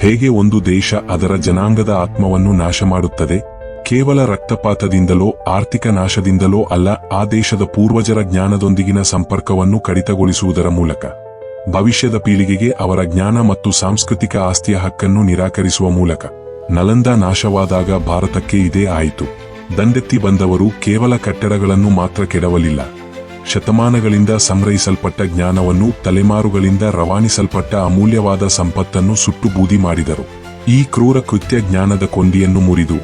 ಹೇಗೆ ಒಂದು ದೇಶ ಅದರ ಜನಾಂಗದ ಆತ್ಮವನ್ನು ನಾಶ ಮಾಡುತ್ತದೆ ಕೇವಲ ರಕ್ತಪಾತದಿಂದಲೋ, ಆರ್ಥಿಕ ನಾಶದಿಂದಲೋ ಅಲ್ಲ, ಆ ದೇಶದ ಪೂರ್ವಜರ ಜ್ಞಾನದೊಂದಿಗಿನ ಸಂಪರ್ಕವನ್ನು ಕಡಿತಗೊಳಿಸುವುದರ ಮೂಲಕ. ಭವಿಷ್ಯದ ಪೀಳಿಗೆಗೆ ಅವರ ಜ್ಞಾನ ಮತ್ತು ಸಾಂಸ್ಕೃತಿಕ ಆಸ್ತಿಯ ಹಕ್ಕನ್ನು ನಿರಾಕರಿಸುವ ಮೂಲಕ. ನಲಂದ ನಾಶವಾದಾಗ ಭಾರತಕ್ಕೆ ಇದೇ ಆಯಿತು. ದಂಡೆತ್ತಿ ಬಂದವರು ಕೇವಲ ಕಟ್ಟಡಗಳನ್ನು ಮಾತ್ರ ಕೆಡವಲಿಲ್ಲ. ಶತಮಾನಗಳಿಂದ ಸಂಗ್ರಹಿಸಲ್ಪಟ್ಟ ಜ್ಞಾನವನ್ನು ತಲೆಮಾರುಗಳಿಂದ ರವಾನಿಸಲ್ಪಟ್ಟ ಅಮೂಲ್ಯವಾದ ಸಂಪತ್ತನ್ನು ಸುಟ್ಟು ಬೂದಿ ಮಾಡಿದರು. ಈ ಕ್ರೂರ ಕೃತ್ಯ ಜ್ಞಾನದ ಕೊಂಡಿಯನ್ನು ಮುರಿದು,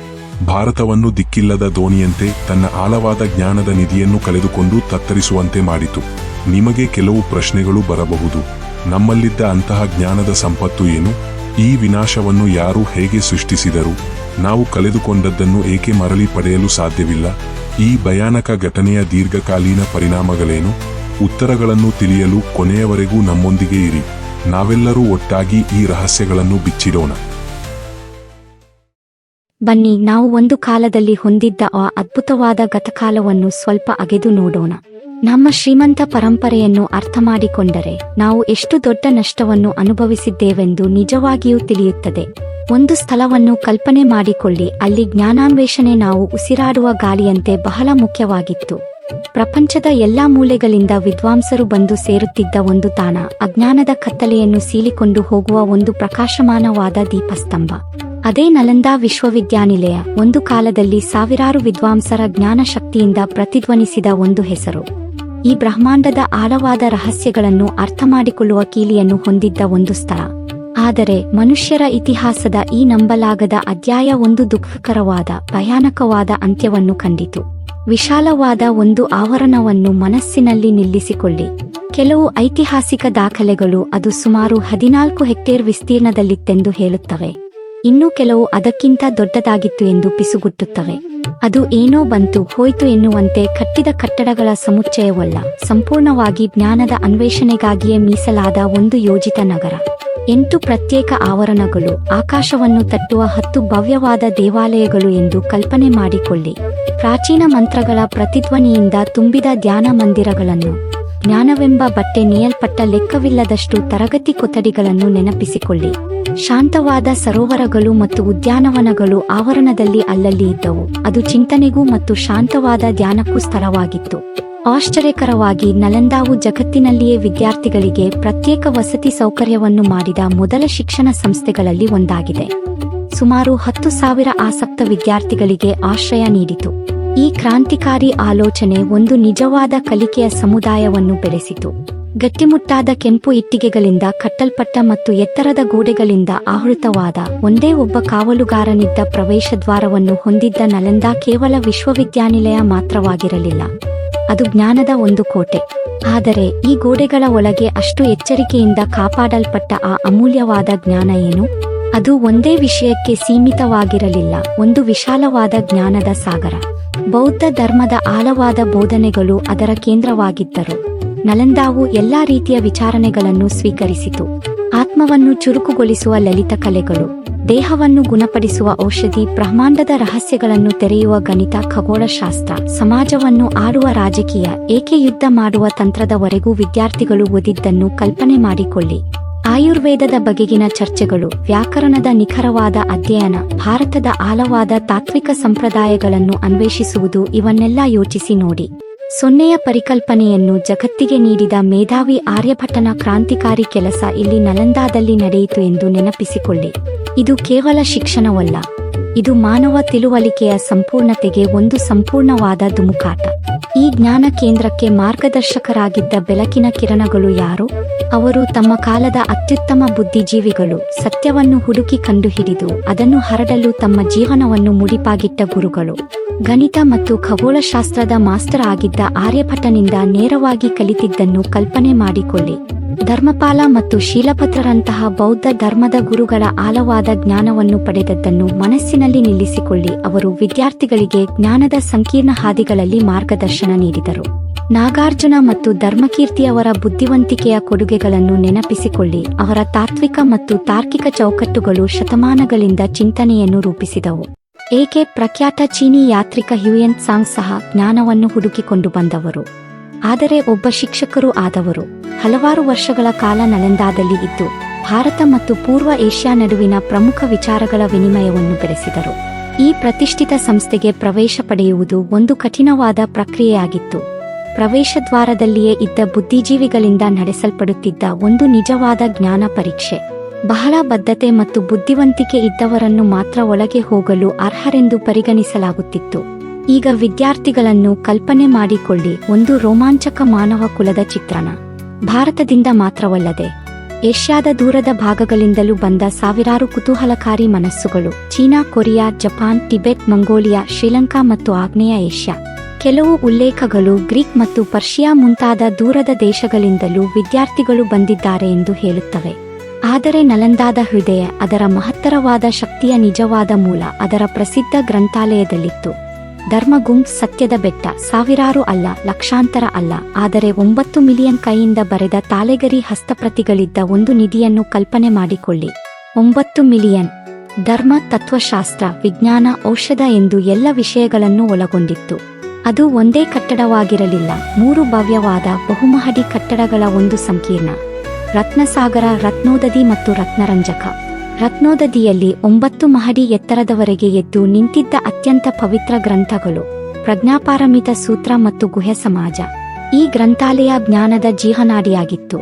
ಭಾರತವನ್ನು ದಿಕ್ಕಿಲ್ಲದ ದೋಣಿಯಂತೆ ತನ್ನ ಆಳವಾದ ಜ್ಞಾನದ ನಿಧಿಯನ್ನು ಕಳೆದುಕೊಂಡು ತತ್ತರಿಸುವಂತೆ ಮಾಡಿತು. ನಿಮಗೆ ಕೆಲವು ಪ್ರಶ್ನೆಗಳು ಬರಬಹುದು. ನಮ್ಮಲ್ಲಿದ್ದ ಅಂತಹ ಜ್ಞಾನದ ಸಂಪತ್ತು ಏನು? ಈ ವಿನಾಶವನ್ನು ಯಾರು ಹೇಗೆ ಸೃಷ್ಟಿಸಿದರು? ನಾವು ಕಳೆದುಕೊಂಡದ್ದನ್ನು ಏಕೆ ಮರಳಿ ಪಡೆಯಲು ಸಾಧ್ಯವಿಲ್ಲ? ಈ ಭಯಾನಕ ಘಟನೆಯ ದೀರ್ಘಕಾಲೀನ ಪರಿಣಾಮಗಳೇನು? ಉತ್ತರಗಳನ್ನು ತಿಳಿಯಲು ಕೊನೆಯವರೆಗೂ ನಮ್ಮೊಂದಿಗೆ ಇರಿ. ನಾವೆಲ್ಲರೂ ಒಟ್ಟಾಗಿ ಈ ರಹಸ್ಯಗಳನ್ನು ಬಿಚ್ಚಿಡೋಣ. ಬನ್ನಿ, ನಾವು ಒಂದು ಕಾಲದಲ್ಲಿ ಹೊಂದಿದ್ದ ಆ ಅದ್ಭುತವಾದ ಗತಕಾಲವನ್ನು ಸ್ವಲ್ಪ ಅಗೆದು ನೋಡೋಣ. ನಮ್ಮ ಶ್ರೀಮಂತ ಪರಂಪರೆಯನ್ನು ಅರ್ಥ ಮಾಡಿಕೊಂಡರೆ ನಾವು ಎಷ್ಟು ದೊಡ್ಡ ನಷ್ಟವನ್ನು ಅನುಭವಿಸಿದ್ದೇವೆಂದು ನಿಜವಾಗಿಯೂ ತಿಳಿಯುತ್ತದೆ. ಒಂದು ಸ್ಥಳವನ್ನು ಕಲ್ಪನೆ ಮಾಡಿಕೊಳ್ಳಿ. ಅಲ್ಲಿ ಜ್ಞಾನಾನ್ವೇಷಣೆ ನಾವು ಉಸಿರಾಡುವ ಗಾಳಿಯಂತೆ ಬಹಳ ಮುಖ್ಯವಾಗಿತ್ತು. ಪ್ರಪಂಚದ ಎಲ್ಲಾ ಮೂಲೆಗಳಿಂದ ವಿದ್ವಾಂಸರು ಬಂದು ಸೇರುತ್ತಿದ್ದ ಒಂದು ತಾಣ. ಅಜ್ಞಾನದ ಕತ್ತಲೆಯನ್ನು ಸೀಳಿಕೊಂಡು ಹೋಗುವ ಒಂದು ಪ್ರಕಾಶಮಾನವಾದ ದೀಪಸ್ತಂಭ. ಅದೇ ನಲಂದಾ ವಿಶ್ವವಿದ್ಯಾನಿಲಯ, ಒಂದು ಕಾಲದಲ್ಲಿ ಸಾವಿರಾರು ವಿದ್ವಾಂಸರ ಜ್ಞಾನ ಶಕ್ತಿಯಿಂದ ಪ್ರತಿಧ್ವನಿಸಿದ ಒಂದು ಹೆಸರು. ಈ ಬ್ರಹ್ಮಾಂಡದ ಆಳವಾದ ರಹಸ್ಯಗಳನ್ನು ಅರ್ಥ ಮಾಡಿಕೊಳ್ಳುವ ಕೀಲಿಯನ್ನು ಹೊಂದಿದ್ದ ಒಂದು ಸ್ಥಳ. ಆದರೆ ಮನುಷ್ಯರ ಇತಿಹಾಸದ ಈ ನಂಬಲಾಗದ ಅಧ್ಯಾಯ ಒಂದು ದುಃಖಕರವಾದ, ಭಯಾನಕವಾದ ಅಂತ್ಯವನ್ನು ಕಂಡಿತು. ವಿಶಾಲವಾದ ಒಂದು ಆವರಣವನ್ನು ಮನಸ್ಸಿನಲ್ಲಿ ನಿಲ್ಲಿಸಿಕೊಳ್ಳಿ. ಕೆಲವು ಐತಿಹಾಸಿಕ ದಾಖಲೆಗಳು ಅದು ಸುಮಾರು ಹದಿನಾಲ್ಕು ಹೆಕ್ಟೇರ್ ವಿಸ್ತೀರ್ಣದಲ್ಲಿತ್ತೆಂದು ಹೇಳುತ್ತವೆ. ಇನ್ನೂ ಕೆಲವು ಅದಕ್ಕಿಂತ ದೊಡ್ಡದಾಗಿತ್ತು ಎಂದು ಪಿಸುಗುಟ್ಟುತ್ತವೆ. ಅದು ಏನೋ ಬಂತು, ಹೋಯ್ತು ಎನ್ನುವಂತೆ ಕಟ್ಟಿದ ಕಟ್ಟಡಗಳ ಸಮುಚ್ಚಯವಲ್ಲ. ಸಂಪೂರ್ಣವಾಗಿ ಜ್ಞಾನದ ಅನ್ವೇಷಣೆಗಾಗಿಯೇ ಮೀಸಲಾದ ಒಂದು ಯೋಜಿತ ನಗರ. ಎಂಟು ಪ್ರತ್ಯೇಕ ಆವರಣಗಳು, ಆಕಾಶವನ್ನು ತಟ್ಟುವ ಹತ್ತು ಭವ್ಯವಾದ ದೇವಾಲಯಗಳು ಎಂದು ಕಲ್ಪನೆ ಮಾಡಿಕೊಳ್ಳಿ. ಪ್ರಾಚೀನ ಮಂತ್ರಗಳ ಪ್ರತಿಧ್ವನಿಯಿಂದ ತುಂಬಿದ ಧ್ಯಾನ ಮಂದಿರಗಳನ್ನು. ಜ್ಞಾನವೆಂಬ ಬಟ್ಟೆ ನೀಯಲ್ಪಟ್ಟ ಲೆಕ್ಕವಿಲ್ಲದಷ್ಟು ತರಗತಿ ಕೊಠಡಿಗಳನ್ನು ನೆನಪಿಸಿಕೊಳ್ಳಿ. ಶಾಂತವಾದ ಸರೋವರಗಳು ಮತ್ತು ಉದ್ಯಾನವನಗಳು ಆವರಣದಲ್ಲಿ ಅಲ್ಲಲ್ಲಿ ಇದ್ದವು. ಅದು ಚಿಂತನೆಗೂ ಮತ್ತು ಶಾಂತವಾದ ಧ್ಯಾನಕ್ಕೂ ಸ್ಥಳವಾಗಿತ್ತು. ಆಶ್ಚರ್ಯಕರವಾಗಿ ನಲಂದಾವು ಜಗತ್ತಿನಲ್ಲಿಯೇ ವಿದ್ಯಾರ್ಥಿಗಳಿಗೆ ಪ್ರತ್ಯೇಕ ವಸತಿ ಸೌಕರ್ಯವನ್ನು ಮಾಡಿದ ಮೊದಲ ಶಿಕ್ಷಣ ಸಂಸ್ಥೆಗಳಲ್ಲಿ ಒಂದಾಗಿದೆ. ಸುಮಾರು ಹತ್ತು ಸಾವಿರ ಆಸಕ್ತ ವಿದ್ಯಾರ್ಥಿಗಳಿಗೆ ಆಶ್ರಯ ನೀಡಿತು. ಈ ಕ್ರಾಂತಿಕಾರಿ ಆಲೋಚನೆ ಒಂದು ನಿಜವಾದ ಕಲಿಕೆಯ ಸಮುದಾಯವನ್ನು ಬೆಳೆಸಿತು. ಗಟ್ಟಿಮುಟ್ಟಾದ ಕೆಂಪು ಇಟ್ಟಿಗೆಗಳಿಂದ ಕಟ್ಟಲ್ಪಟ್ಟ ಮತ್ತು ಎತ್ತರದ ಗೋಡೆಗಳಿಂದ ಆಹೃತವಾದ ಒಂದೇ ಒಬ್ಬ ಕಾವಲುಗಾರನಿದ್ದ ಪ್ರವೇಶದ್ವಾರವನ್ನು ಹೊಂದಿದ್ದ ನಲಂದ ಕೇವಲ ವಿಶ್ವವಿದ್ಯಾನಿಲಯ ಮಾತ್ರವಾಗಿರಲಿಲ್ಲ. ಅದು ಜ್ಞಾನದ ಒಂದು ಕೋಟೆ. ಆದರೆ ಈ ಗೋಡೆಗಳ ಒಳಗೆ ಅಷ್ಟು ಎಚ್ಚರಿಕೆಯಿಂದ ಕಾಪಾಡಲ್ಪಟ್ಟ ಆ ಅಮೂಲ್ಯವಾದ ಜ್ಞಾನ ಏನು? ಅದು ಒಂದೇ ವಿಷಯಕ್ಕೆ ಸೀಮಿತವಾಗಿರಲಿಲ್ಲ, ಒಂದು ವಿಶಾಲವಾದ ಜ್ಞಾನದ ಸಾಗರ. ಬೌದ್ಧ ಧರ್ಮದ ಆಳವಾದ ಬೋಧನೆಗಳು ಅದರ ಕೇಂದ್ರವಾಗಿದ್ದರು. ನಲಂದಾವು ಎಲ್ಲಾ ರೀತಿಯ ವಿಚಾರಣೆಗಳನ್ನು ಸ್ವೀಕರಿಸಿತು. ಆತ್ಮವನ್ನು ಚುರುಕುಗೊಳಿಸುವ ಲಲಿತ ಕಲೆಗಳು, ದೇಹವನ್ನು ಗುಣಪಡಿಸುವ ಔಷಧಿ, ಬ್ರಹ್ಮಾಂಡದ ರಹಸ್ಯಗಳನ್ನು ತೆರೆಯುವ ಗಣಿತ, ಖಗೋಳಶಾಸ್ತ್ರ, ಸಮಾಜವನ್ನು ಆಡುವ ರಾಜಕೀಯ, ಏಕೆ ಯುದ್ಧ ಮಾಡುವ ತಂತ್ರದವರೆಗೂ ವಿದ್ಯಾರ್ಥಿಗಳು ಓದಿದ್ದನ್ನು ಕಲ್ಪನೆ ಮಾಡಿಕೊಳ್ಳಿ. ಆಯುರ್ವೇದದ ಬಗೆಗಿನ ಚರ್ಚೆಗಳು, ವ್ಯಾಕರಣದ ನಿಖರವಾದ ಅಧ್ಯಯನ, ಭಾರತದ ಆಳವಾದ ತಾತ್ವಿಕ ಸಂಪ್ರದಾಯಗಳನ್ನು ಅನ್ವೇಷಿಸುವುದು ಇವನ್ನೆಲ್ಲ ಯೋಚಿಸಿ ನೋಡಿ. ಸೊನ್ನೆಯ ಪರಿಕಲ್ಪನೆಯನ್ನು ಜಗತ್ತಿಗೆ ನೀಡಿದ ಮೇಧಾವಿ ಆರ್ಯಭಟನ ಕ್ರಾಂತಿಕಾರಿ ಕೆಲಸ ಇಲ್ಲಿ ನಲಂದಾದಲ್ಲಿ ನಡೆಯಿತು ಎಂದು ನೆನಪಿಸಿಕೊಳ್ಳಿ. ಇದು ಕೇವಲ ಶಿಕ್ಷಣವಲ್ಲ. ಇದು ಮಾನವ ತಿಳುವಳಿಕೆಯ ಸಂಪೂರ್ಣತೆಗೆ ಒಂದು ಸಂಪೂರ್ಣವಾದ ಧುಮುಕಾಟ. ಈ ಜ್ಞಾನ ಕೇಂದ್ರಕ್ಕೆ ಮಾರ್ಗದರ್ಶಕರಾಗಿದ್ದ ಬೆಳಕಿನ ಕಿರಣಗಳು ಯಾರು? ಅವರು ತಮ್ಮ ಕಾಲದ ಅತ್ಯುತ್ತಮ ಬುದ್ಧಿಜೀವಿಗಳು. ಸತ್ಯವನ್ನು ಹುಡುಕಿ ಕಂಡುಹಿಡಿದು ಅದನ್ನು ಹರಡಲು ತಮ್ಮ ಜೀವನವನ್ನು ಮುಡಿಪಾಗಿಟ್ಟ ಗುರುಗಳು. ಗಣಿತ ಮತ್ತು ಖಗೋಳಶಾಸ್ತ್ರದ ಮಾಸ್ಟರ್ ಆಗಿದ್ದ ಆರ್ಯಭಟನಿಂದ ನೇರವಾಗಿ ಕಲಿತಿದ್ದನ್ನು ಕಲ್ಪನೆ ಮಾಡಿಕೊಳ್ಳಿ. ಧರ್ಮಪಾಲ ಮತ್ತು ಶೀಲಪತ್ರರಂತಹ ಬೌದ್ಧ ಧರ್ಮದ ಗುರುಗಳ ಆಳವಾದ ಜ್ಞಾನವನ್ನು ಪಡೆದದ್ದನ್ನು ಮನಸ್ಸಿನಲ್ಲಿ ನಿಲ್ಲಿಸಿಕೊಳ್ಳಿ. ಅವರು ವಿದ್ಯಾರ್ಥಿಗಳಿಗೆ ಜ್ಞಾನದ ಸಂಕೀರ್ಣ ಹಾದಿಗಳಲ್ಲಿ ಮಾರ್ಗದರ್ಶನ ನೀಡಿದರು. ನಾಗಾರ್ಜುನ ಮತ್ತು ಧರ್ಮಕೀರ್ತಿಯವರ ಬುದ್ಧಿವಂತಿಕೆಯ ಕೊಡುಗೆಗಳನ್ನು ನೆನಪಿಸಿಕೊಳ್ಳಿ. ಅವರ ತಾತ್ವಿಕ ಮತ್ತು ತಾರ್ಕಿಕ ಚೌಕಟ್ಟುಗಳು ಶತಮಾನಗಳಿಂದ ಚಿಂತನೆಯನ್ನು ರೂಪಿಸಿದವು. ಏಕೆ ಪ್ರಖ್ಯಾತ ಚೀನಿ ಯಾತ್ರಿಕ ಹ್ಯೂಯನ್ ಸಾಂಗ್ ಸಹ ಜ್ಞಾನವನ್ನು ಹುಡುಕಿಕೊಂಡು ಬಂದವರು? ಆದರೆ ಒಬ್ಬ ಶಿಕ್ಷಕರು ಆದವರು. ಹಲವಾರು ವರ್ಷಗಳ ಕಾಲ ನಲಂದಾದಲ್ಲಿ ಇದ್ದು, ಭಾರತ ಮತ್ತು ಪೂರ್ವ ಏಷ್ಯಾ ನಡುವಿನ ಪ್ರಮುಖ ವಿಚಾರಗಳ ವಿನಿಮಯವನ್ನು ಬೆಳೆಸಿದರು. ಈ ಪ್ರತಿಷ್ಠಿತ ಸಂಸ್ಥೆಗೆ ಪ್ರವೇಶ ಪಡೆಯುವುದು ಒಂದು ಕಠಿಣವಾದ ಪ್ರಕ್ರಿಯೆಯಾಗಿತ್ತು. ಪ್ರವೇಶದ್ವಾರದಲ್ಲಿಯೇ ಇದ್ದ ಬುದ್ಧಿಜೀವಿಗಳಿಂದ ನಡೆಸಲ್ಪಡುತ್ತಿದ್ದ ಒಂದು ನಿಜವಾದ ಜ್ಞಾನ ಪರೀಕ್ಷೆ. ಬಹಳ ಬದ್ಧತೆ ಮತ್ತು ಬುದ್ಧಿವಂತಿಕೆ ಇದ್ದವರನ್ನು ಮಾತ್ರ ಒಳಗೆ ಹೋಗಲು ಅರ್ಹರೆಂದು ಪರಿಗಣಿಸಲಾಗುತ್ತಿತ್ತು. ಈಗ ವಿದ್ಯಾರ್ಥಿಗಳನ್ನು ಕಲ್ಪನೆ ಮಾಡಿಕೊಳ್ಳಿ, ಒಂದು ರೋಮಾಂಚಕ ಮಾನವ ಕುಲದ ಚಿತ್ರಣ. ಭಾರತದಿಂದ ಮಾತ್ರವಲ್ಲದೆ, ಏಷ್ಯಾದ ದೂರದ ಭಾಗಗಳಿಂದಲೂ ಬಂದ ಸಾವಿರಾರು ಕುತೂಹಲಕಾರಿ ಮನಸ್ಸುಗಳು, China, Korea, Japan, Tibet, Mongolia, Sri Lanka ಮತ್ತು ಆಗ್ನೇಯ ಏಷ್ಯಾ. ಕೆಲವು ಉಲ್ಲೇಖಗಳು ಗ್ರೀಕ್ ಮತ್ತು ಪರ್ಷಿಯಾ ಮುಂತಾದ ದೂರದ ದೇಶಗಳಿಂದಲೂ ವಿದ್ಯಾರ್ಥಿಗಳು ಬಂದಿದ್ದಾರೆ ಎಂದು ಹೇಳುತ್ತವೆ. ಆದರೆ ನಲಂದಾದ ಹೃದಯ ಅದರ ಮಹತ್ತರವಾದ ಶಕ್ತಿಯ ನಿಜವಾದ ಮೂಲ ಅದರ ಪ್ರಸಿದ್ಧ ಗ್ರಂಥಾಲಯದಲ್ಲಿತ್ತು. ಧರ್ಮಗುಂ ಸತ್ಯದ ಬೆಟ್ಟ ಸಾವಿರಾರು ಅಲ್ಲ, ಲಕ್ಷಾಂತರ ಅಲ್ಲ, ಆದರೆ ಒಂಬತ್ತು ಮಿಲಿಯನ್ ಕೈಯಿಂದ ಬರೆದ ತಾಲೆಗರಿ ಹಸ್ತಪ್ರತಿಗಳಿದ್ದ ಒಂದು ನಿಧಿಯನ್ನು ಕಲ್ಪನೆ ಮಾಡಿಕೊಳ್ಳಿ. ಒಂಬತ್ತು ಮಿಲಿಯನ್. ಧರ್ಮ, ತತ್ವಶಾಸ್ತ್ರ, ವಿಜ್ಞಾನ, ಔಷಧ ಎಂದು ಎಲ್ಲ ವಿಷಯಗಳನ್ನು ಒಳಗೊಂಡಿತ್ತು. ಅದು ಒಂದೇ ಕಟ್ಟಡವಾಗಿರಲಿಲ್ಲ, ಮೂರು ಭವ್ಯವಾದ ಬಹುಮಹಡಿ ಕಟ್ಟಡಗಳ ಒಂದು ಸಂಕೀರ್ಣ. ರತ್ನಸಾಗರ, ರತ್ನೋದದಿ ಮತ್ತು ರತ್ನರಂಜಕ. ರತ್ನೋದದಿಯಲ್ಲಿ ಒಂಬತ್ತು ಮಹಡಿ ಎತ್ತರದವರೆಗೆ ಎದ್ದು ನಿಂತಿದ್ದ ಅತ್ಯಂತ ಪವಿತ್ರ ಗ್ರಂಥಗಳು. ಪ್ರಜ್ಞಾಪಾರಮಿತ ಸೂತ್ರ ಮತ್ತು ಗುಹೆ ಸಮಾಜ. ಈ ಗ್ರಂಥಾಲಯ ಜ್ಞಾನದ ಜೀಹನಾಡಿಯಾಗಿತ್ತು.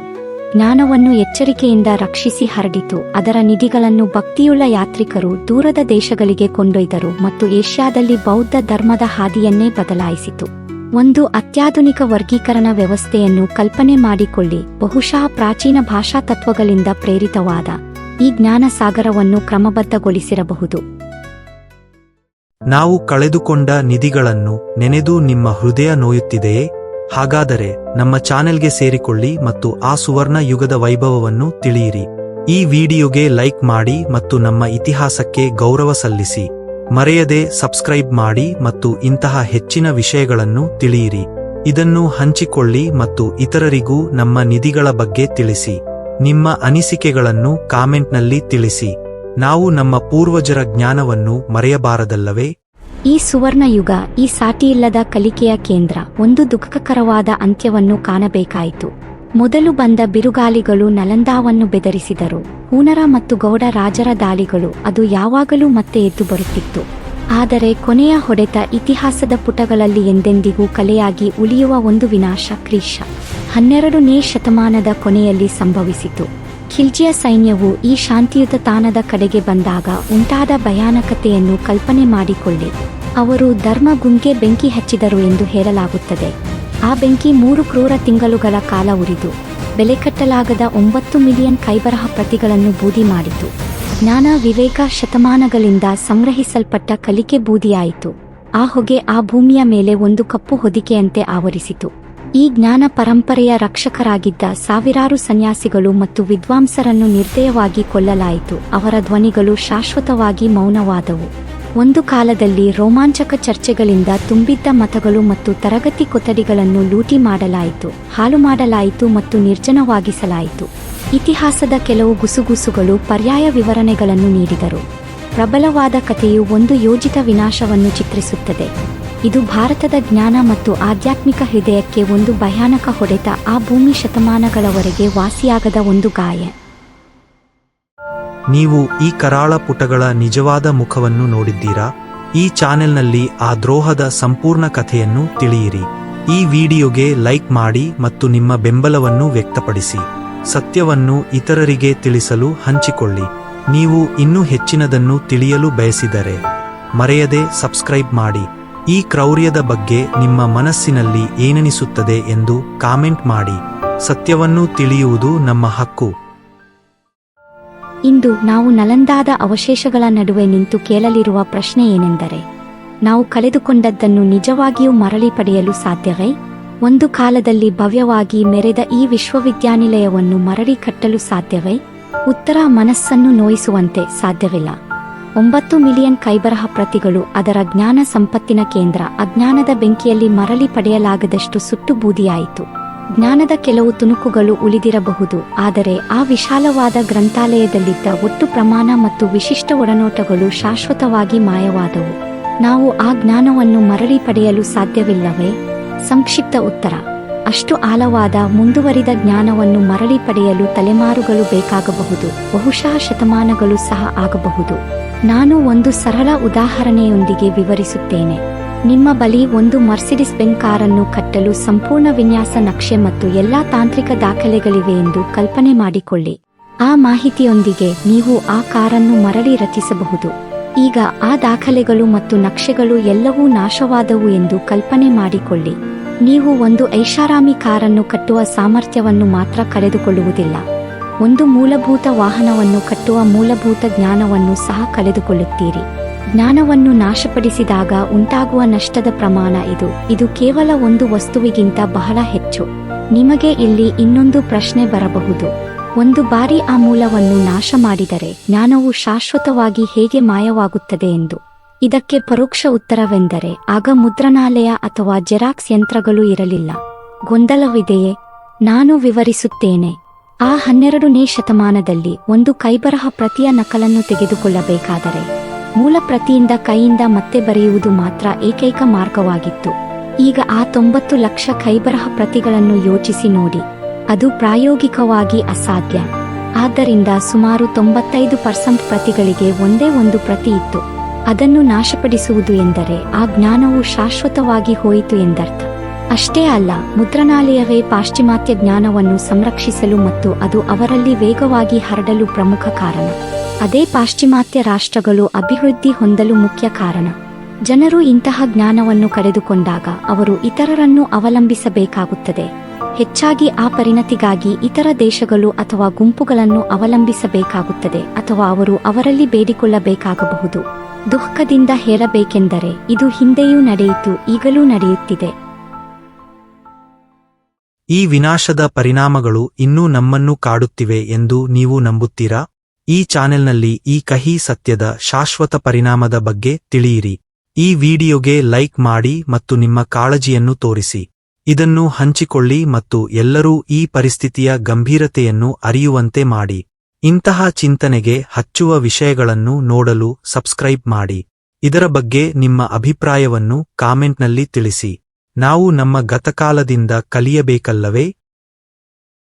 ಜ್ಞಾನವನ್ನು ಎಚ್ಚರಿಕೆಯಿಂದ ರಕ್ಷಿಸಿ ಹರಡಿತು. ಅದರ ನಿಧಿಗಳನ್ನು ಭಕ್ತಿಯುಳ್ಳ ಯಾತ್ರಿಕರು ದೂರದ ದೇಶಗಳಿಗೆ ಕೊಂಡೊಯ್ದರು ಮತ್ತು ಏಷ್ಯಾದಲ್ಲಿ ಬೌದ್ಧ ಧರ್ಮದ ಹಾದಿಯನ್ನೇ ಬದಲಾಯಿಸಿತು. ಒಂದು ಅತ್ಯಾಧುನಿಕ ವರ್ಗೀಕರಣ ವ್ಯವಸ್ಥೆಯನ್ನು ಕಲ್ಪನೆ ಮಾಡಿಕೊಳ್ಳಿ, ಬಹುಶಃ ಪ್ರಾಚೀನ ಭಾಷಾ ತತ್ವಗಳಿಂದ ಪ್ರೇರಿತವಾದ ಈ ಜ್ಞಾನ ಸಾಗರವನ್ನು ಕ್ರಮಬದ್ಧಗೊಳಿಸಿರಬಹುದು. ನಾವು ಕಳೆದುಕೊಂಡ ನಿಧಿಗಳನ್ನು ನೆನೆದು ನಿಮ್ಮ ಹೃದಯ ನೋಯುತ್ತಿದೆಯೇ? ಹಾಗಾದರೆ ನಮ್ಮ ಚಾನೆಲ್ಗೆ ಸೇರಿಕೊಳ್ಳಿ ಮತ್ತು ಆ ಸುವರ್ಣ ಯುಗದ ವೈಭವವನ್ನು ತಿಳಿಯಿರಿ. ಈ ವಿಡಿಯೋಗೆ ಲೈಕ್ ಮಾಡಿ ಮತ್ತು ನಮ್ಮ ಇತಿಹಾಸಕ್ಕೆ ಗೌರವ ಸಲ್ಲಿಸಿ. ಮರೆಯದೆ ಸಬ್ಸ್ಕ್ರೈಬ್ ಮಾಡಿ ಮತ್ತು ಇಂತಹ ಹೆಚ್ಚಿನ ವಿಷಯಗಳನ್ನು ತಿಳಿಯಿರಿ. ಇದನ್ನು ಹಂಚಿಕೊಳ್ಳಿ ಮತ್ತು ಇತರರಿಗೂ ನಮ್ಮ ನಿಧಿಗಳ ಬಗ್ಗೆ ತಿಳಿಸಿ. ನಿಮ್ಮ ಅನಿಸಿಕೆಗಳನ್ನು ಕಾಮೆಂಟ್ನಲ್ಲಿ ತಿಳಿಸಿ. ನಾವು ನಮ್ಮ ಪೂರ್ವಜರ ಜ್ಞಾನವನ್ನು ಮರೆಯಬಾರದಲ್ಲವೇ? ಈ ಸುವರ್ಣಯುಗ, ಈ ಸಾಟಿಯಿಲ್ಲದ ಕಲಿಕೆಯ ಕೇಂದ್ರ, ಒಂದು ದುಃಖಕರವಾದ ಅಂತ್ಯವನ್ನು ಕಾಣಬೇಕಾಯಿತು. ಮೊದಲು ಬಂದ ಬಿರುಗಾಲಿಗಳು ನಲಂದಾವನ್ನು ಬೆದರಿಸಿದರು. ಹೂನರ ಮತ್ತು ಗೌಡ ರಾಜರ ದಾಳಿಗಳು ಅದು ಯಾವಾಗಲೂ ಮತ್ತೆ ಎದ್ದು ಬರುತ್ತಿತ್ತು. ಆದರೆ ಕೊನೆಯ ಹೊಡೆತ ಇತಿಹಾಸದ ಪುಟಗಳಲ್ಲಿ ಎಂದೆಂದಿಗೂ ಕಲೆಯಾಗಿ ಉಳಿಯುವ ಒಂದು ವಿನಾಶ ಕ್ರೀಶ. ಹನ್ನೆರಡನೇ ಶತಮಾನದ ಕೊನೆಯಲ್ಲಿ ಸಂಭವಿಸಿತು. ಖಿಲ್ಜಿಯ ಸೈನ್ಯವು ಈ ಶಾಂತಿಯುತ ತಾಣದ ಕಡೆಗೆ ಬಂದಾಗ ಉಂಟಾದ ಭಯಾನಕತೆಯನ್ನು ಕಲ್ಪನೆ ಮಾಡಿಕೊಳ್ಳಿ. ಅವರು ಧರ್ಮ ಗುಂಗೆ ಬೆಂಕಿ ಹಚ್ಚಿದರು ಎಂದು ಹೇಳಲಾಗುತ್ತದೆ. ಆ ಬೆಂಕಿ ಮೂರು ಕ್ರೂರ ತಿಂಗಳುಗಳ ಕಾಲ ಉರಿದು, ಬೆಲೆ ಕಟ್ಟಲಾಗದ ಒಂಬತ್ತು ಮಿಲಿಯನ್ ಕೈಬರಹ ಪ್ರತಿಗಳನ್ನು ಬೂದಿ ಮಾಡಿತು. ಜ್ಞಾನ ವಿವೇಕ ಶತಮಾನಗಳಿಂದ ಸಂಗ್ರಹಿಸಲ್ಪಟ್ಟ ಕಲಿಕೆ ಬೂದಿಯಾಯಿತು. ಆ ಹೊಗೆ ಆ ಭೂಮಿಯ ಮೇಲೆ ಒಂದು ಕಪ್ಪು ಹೊದಿಕೆಯಂತೆ ಆವರಿಸಿತು. ಈ ಜ್ಞಾನ ಪರಂಪರೆಯ ರಕ್ಷಕರಾಗಿದ್ದ ಸಾವಿರಾರು ಸನ್ಯಾಸಿಗಳು ಮತ್ತು ವಿದ್ವಾಂಸರನ್ನು ನಿರ್ದಯವಾಗಿ ಕೊಲ್ಲಲಾಯಿತು. ಅವರ ಧ್ವನಿಗಳು ಶಾಶ್ವತವಾಗಿ ಮೌನವಾದವು. ಒಂದು ಕಾಲದಲ್ಲಿ ರೋಮಾಂಚಕ ಚರ್ಚೆಗಳಿಂದ ತುಂಬಿದ್ದ ಮತಗಳು ಮತ್ತು ತರಗತಿ ಕೊಠಡಿಗಳನ್ನು ಲೂಟಿ ಮಾಡಲಾಯಿತು, ಹಾಳು ಮಾಡಲಾಯಿತು ಮತ್ತು ನಿರ್ಜನವಾಗಿಸಲಾಯಿತು. ಇತಿಹಾಸದ ಕೆಲವು ಗುಸುಗುಸುಗಳು ಪರ್ಯಾಯ ವಿವರಣೆಗಳನ್ನು ನೀಡಿದರು. ಪ್ರಬಲವಾದ ಕಥೆಯು ಒಂದು ಯೋಜಿತ ವಿನಾಶವನ್ನು ಚಿತ್ರಿಸುತ್ತದೆ. ಇದು ಭಾರತದ ಜ್ಞಾನ ಮತ್ತು ಆಧ್ಯಾತ್ಮಿಕ ಹೃದಯಕ್ಕೆ ಒಂದು ಭಯಾನಕ ಹೊಡೆತ, ಆ ಭೂಮಿ ಶತಮಾನಗಳವರೆಗೆ ವಾಸಿಯಾಗದ ಒಂದು ಗಾಯ. ನೀವು ಈ ಕರಾಳ ಪುಟಗಳ ನಿಜವಾದ ಮುಖವನ್ನು ನೋಡಿದ್ದೀರಾ? ಈ ಚಾನೆಲ್ನಲ್ಲಿ ಆ ದ್ರೋಹದ ಸಂಪೂರ್ಣ ಕಥೆಯನ್ನು ತಿಳಿಯಿರಿ. ಈ ವಿಡಿಯೋಗೆ ಲೈಕ್ ಮಾಡಿ ಮತ್ತು ನಿಮ್ಮ ಬೆಂಬಲವನ್ನು ವ್ಯಕ್ತಪಡಿಸಿ. ಸತ್ಯವನ್ನು ಇತರರಿಗೆ ತಿಳಿಸಲು ಹಂಚಿಕೊಳ್ಳಿ. ನೀವು ಇನ್ನೂ ಹೆಚ್ಚಿನದನ್ನು ತಿಳಿಯಲು ಬಯಸಿದರೆ ಮರೆಯದೆ ಸಬ್ಸ್ಕ್ರೈಬ್ ಮಾಡಿ. ಈ ಕ್ರೌರ್ಯದ ಬಗ್ಗೆ ನಿಮ್ಮ ಮನಸ್ಸಿನಲ್ಲಿ ಏನೆನಿಸುತ್ತದೆ ಎಂದು ಕಾಮೆಂಟ್ ಮಾಡಿ. ಸತ್ಯವನ್ನು ತಿಳಿಯುವುದು ನಮ್ಮ ಹಕ್ಕು. ಇಂದು ನಾವು ನಲಂದಾದ ಅವಶೇಷಗಳ ನಡುವೆ ನಿಂತು ಕೇಳಲಿರುವ ಪ್ರಶ್ನೆ ಏನೆಂದರೆ, ನಾವು ಕಳೆದುಕೊಂಡದ್ದನ್ನು ನಿಜವಾಗಿಯೂ ಮರಳಿ ಪಡೆಯಲು ಸಾಧ್ಯವೇ? ಒಂದು ಕಾಲದಲ್ಲಿ ಭವ್ಯವಾಗಿ ಮೆರೆದ ಈ ವಿಶ್ವವಿದ್ಯಾನಿಲಯವನ್ನು ಮರಳಿ ಕಟ್ಟಲು ಸಾಧ್ಯವೇ? ಉತ್ತರ ಮನಸ್ಸನ್ನು ನೋಯಿಸುವಂತೆ ಸಾಧ್ಯವಿಲ್ಲ. ಒಂಬತ್ತು ಮಿಲಿಯನ್ ಕೈಬರಹ ಪ್ರತಿಗಳು ಅದರ ಜ್ಞಾನ ಸಂಪತ್ತಿನ ಕೇಂದ್ರ ಅಜ್ಞಾನದ ಬೆಂಕಿಯಲ್ಲಿ ಮರಳಿ ಪಡೆಯಲಾಗದಷ್ಟು ಸುಟ್ಟು ಬೂದಿಯಾಯಿತು. ಜ್ಞಾನದ ಕೆಲವು ತುಣುಕುಗಳು ಉಳಿದಿರಬಹುದು, ಆದರೆ ಆ ವಿಶಾಲವಾದ ಗ್ರಂಥಾಲಯದಲ್ಲಿದ್ದ ಒಟ್ಟು ಪ್ರಮಾಣ ಮತ್ತು ವಿಶಿಷ್ಟ ಒಡನೋಟಗಳು ಶಾಶ್ವತವಾಗಿ ಮಾಯವಾದವು. ನಾವು ಆ ಜ್ಞಾನವನ್ನು ಮರಳಿ ಪಡೆಯಲು ಸಾಧ್ಯವಿಲ್ಲವೇ? ಸಂಕ್ಷಿಪ್ತ ಉತ್ತರ. ಅಷ್ಟು ಆಳವಾದ ಮುಂದುವರಿದ ಜ್ಞಾನವನ್ನು ಮರಳಿ ಪಡೆಯಲು ತಲೆಮಾರುಗಳು ಬೇಕಾಗಬಹುದು, ಬಹುಶಃ ಶತಮಾನಗಳು ಸಹ ಆಗಬಹುದು. ನಾನು ಒಂದು ಸರಳ ಉದಾಹರಣೆಯೊಂದಿಗೆ ವಿವರಿಸುತ್ತೇನೆ. ನಿಮ್ಮ ಬಳಿ ಒಂದು ಮರ್ಸಿಡಿಸ್ ಬೆನ್ ಕಾರನ್ನು ಕಟ್ಟಲು ಸಂಪೂರ್ಣ ವಿನ್ಯಾಸ ನಕ್ಷೆ ಮತ್ತು ಎಲ್ಲಾ ತಾಂತ್ರಿಕ ದಾಖಲೆಗಳಿವೆ ಎಂದು ಕಲ್ಪನೆ ಮಾಡಿಕೊಳ್ಳಿ. ಆ ಮಾಹಿತಿಯೊಂದಿಗೆ ನೀವು ಆ ಕಾರನ್ನು ಮರಳಿ ರಚಿಸಬಹುದು. ಈಗ ಆ ದಾಖಲೆಗಳು ಮತ್ತು ನಕ್ಷೆಗಳು ಎಲ್ಲವೂ ನಾಶವಾದವು ಎಂದು ಕಲ್ಪನೆ ಮಾಡಿಕೊಳ್ಳಿ. ನೀವು ಒಂದು ಐಷಾರಾಮಿ ಕಾರನ್ನು ಕಟ್ಟುವ ಸಾಮರ್ಥ್ಯವನ್ನು ಮಾತ್ರ ಕಳೆದುಕೊಳ್ಳುವುದಿಲ್ಲ. ಒಂದು ಮೂಲಭೂತ ವಾಹನವನ್ನು ಕಟ್ಟುವ ಮೂಲಭೂತ ಜ್ಞಾನವನ್ನು ಸಹ ಕಳೆದುಕೊಳ್ಳುತ್ತೀರಿ. ಜ್ಞಾನವನ್ನು ನಾಶಪಡಿಸಿದಾಗ ಉಂಟಾಗುವ ನಷ್ಟದ ಪ್ರಮಾಣ ಇದು. ಇದು ಕೇವಲ ಒಂದು ವಸ್ತುವಿಗಿಂತ ಬಹಳ ಹೆಚ್ಚು. ನಿಮಗೆ ಇಲ್ಲಿ ಇನ್ನೊಂದು ಪ್ರಶ್ನೆ ಬರಬಹುದು. ಒಂದು ಬಾರಿ ಆ ಮೂಲವನ್ನು ನಾಶ ಮಾಡಿದರೆ ಜ್ಞಾನವು ಶಾಶ್ವತವಾಗಿ ಹೇಗೆ ಮಾಯವಾಗುತ್ತದೆ ಎಂದು. ಇದಕ್ಕೆ ಪರೋಕ್ಷ ಉತ್ತರವೆಂದರೆ ಆಗ ಮುದ್ರಣಾಲಯ ಅಥವಾ ಜೆರಾಕ್ಸ್ ಯಂತ್ರಗಳು ಇರಲಿಲ್ಲ. ಗೊಂದಲವಿದೆಯೇ? ನಾನು ವಿವರಿಸುತ್ತೇನೆ. ಆ ಹನ್ನೆರಡನೇ ಶತಮಾನದಲ್ಲಿ ಒಂದು ಕೈಬರಹ ಪ್ರತಿಯ ನಕಲನ್ನು ತೆಗೆದುಕೊಳ್ಳಬೇಕಾದರೆ ಮೂಲ ಪ್ರತಿಯಿಂದ ಕೈಯಿಂದ ಮತ್ತೆ ಬರೆಯುವುದು ಮಾತ್ರ ಏಕೈಕ ಮಾರ್ಗವಾಗಿತ್ತು. ಈಗ ಆ ತೊಂಬತ್ತು ಲಕ್ಷ ಕೈಬರಹ ಪ್ರತಿಗಳನ್ನು ಯೋಚಿಸಿ ನೋಡಿ. ಅದು ಪ್ರಾಯೋಗಿಕವಾಗಿ ಅಸಾಧ್ಯ. ಆದ್ದರಿಂದ ಸುಮಾರು ತೊಂಬತ್ತೈದು ಪರ್ಸೆಂಟ್ ಪ್ರತಿಗಳಿಗೆ ಒಂದೇ ಒಂದು ಪ್ರತಿ ಇತ್ತು. ಅದನ್ನು ನಾಶಪಡಿಸುವುದು ಎಂದರೆ ಆ ಜ್ಞಾನವು ಶಾಶ್ವತವಾಗಿ ಹೋಯಿತು ಎಂದರ್ಥ. ಅಷ್ಟೇ ಅಲ್ಲ, ಮುದ್ರಣಾಲಯವೇ ಪಾಶ್ಚಿಮಾತ್ಯ ಜ್ಞಾನವನ್ನು ಸಂರಕ್ಷಿಸಲು ಮತ್ತು ಅದು ಅವರಲ್ಲಿ ವೇಗವಾಗಿ ಹರಡಲು ಪ್ರಮುಖ ಕಾರಣ. ಅದೇ ಪಾಶ್ಚಿಮಾತ್ಯ ರಾಷ್ಟ್ರಗಳು ಅಭಿವೃದ್ಧಿ ಹೊಂದಲು ಮುಖ್ಯ ಕಾರಣ. ಜನರು ಇಂತಹ ಜ್ಞಾನವನ್ನು ಕಳೆದುಕೊಂಡಾಗ ಅವರು ಇತರರನ್ನು ಅವಲಂಬಿಸಬೇಕಾಗುತ್ತದೆ. ಹೆಚ್ಚಾಗಿ ಆ ಪರಿಣತಿಗಾಗಿ ಇತರ ದೇಶಗಳು ಅಥವಾ ಗುಂಪುಗಳನ್ನು ಅವಲಂಬಿಸಬೇಕಾಗುತ್ತದೆ ಅಥವಾ ಅವರು ಅವರಲ್ಲಿ ಬೇಡಿಕೊಳ್ಳಬೇಕಾಗಬಹುದು. ದುಃಖದಿಂದ ಹೇಳಬೇಕೆಂದರೆ ಇದು ಹಿಂದೆಯೂ ನಡೆಯಿತು, ಈಗಲೂ ನಡೆಯುತ್ತಿದೆ. ಈ ವಿನಾಶದ ಪರಿಣಾಮಗಳು ಇನ್ನೂ ನಮ್ಮನ್ನು ಕಾಡುತ್ತಿವೆ ಎಂದು ನೀವು ನಂಬುತ್ತೀರಾ? ಈ ಚಾನೆಲ್ನಲ್ಲಿ ಈ ಕಹಿ ಸತ್ಯದ ಶಾಶ್ವತ ಪರಿಣಾಮದ ಬಗ್ಗೆ ತಿಳಿಯಿರಿ. ಈ ವಿಡಿಯೋಗೆ ಲೈಕ್ ಮಾಡಿ ಮತ್ತು ನಿಮ್ಮ ಕಾಳಜಿಯನ್ನು ತೋರಿಸಿ. ಇದನ್ನು ಹಂಚಿಕೊಳ್ಳಿ ಮತ್ತು ಎಲ್ಲರೂ ಈ ಪರಿಸ್ಥಿತಿಯ ಗಂಭೀರತೆಯನ್ನು ಅರಿಯುವಂತೆ ಮಾಡಿ. ಇಂತಹ ಚಿಂತನೆಗೆ ಹಚ್ಚುವ ವಿಷಯಗಳನ್ನು ನೋಡಲು ಸಬ್ಸ್ಕ್ರೈಬ್ ಮಾಡಿ. ಇದರ ಬಗ್ಗೆ ನಿಮ್ಮ ಅಭಿಪ್ರಾಯವನ್ನು ಕಾಮೆಂಟ್ನಲ್ಲಿ ತಿಳಿಸಿ. ನಾವು ನಮ್ಮ ಗತಕಾಲದಿಂದ ಕಲಿಯಬೇಕಲ್ಲವೇ?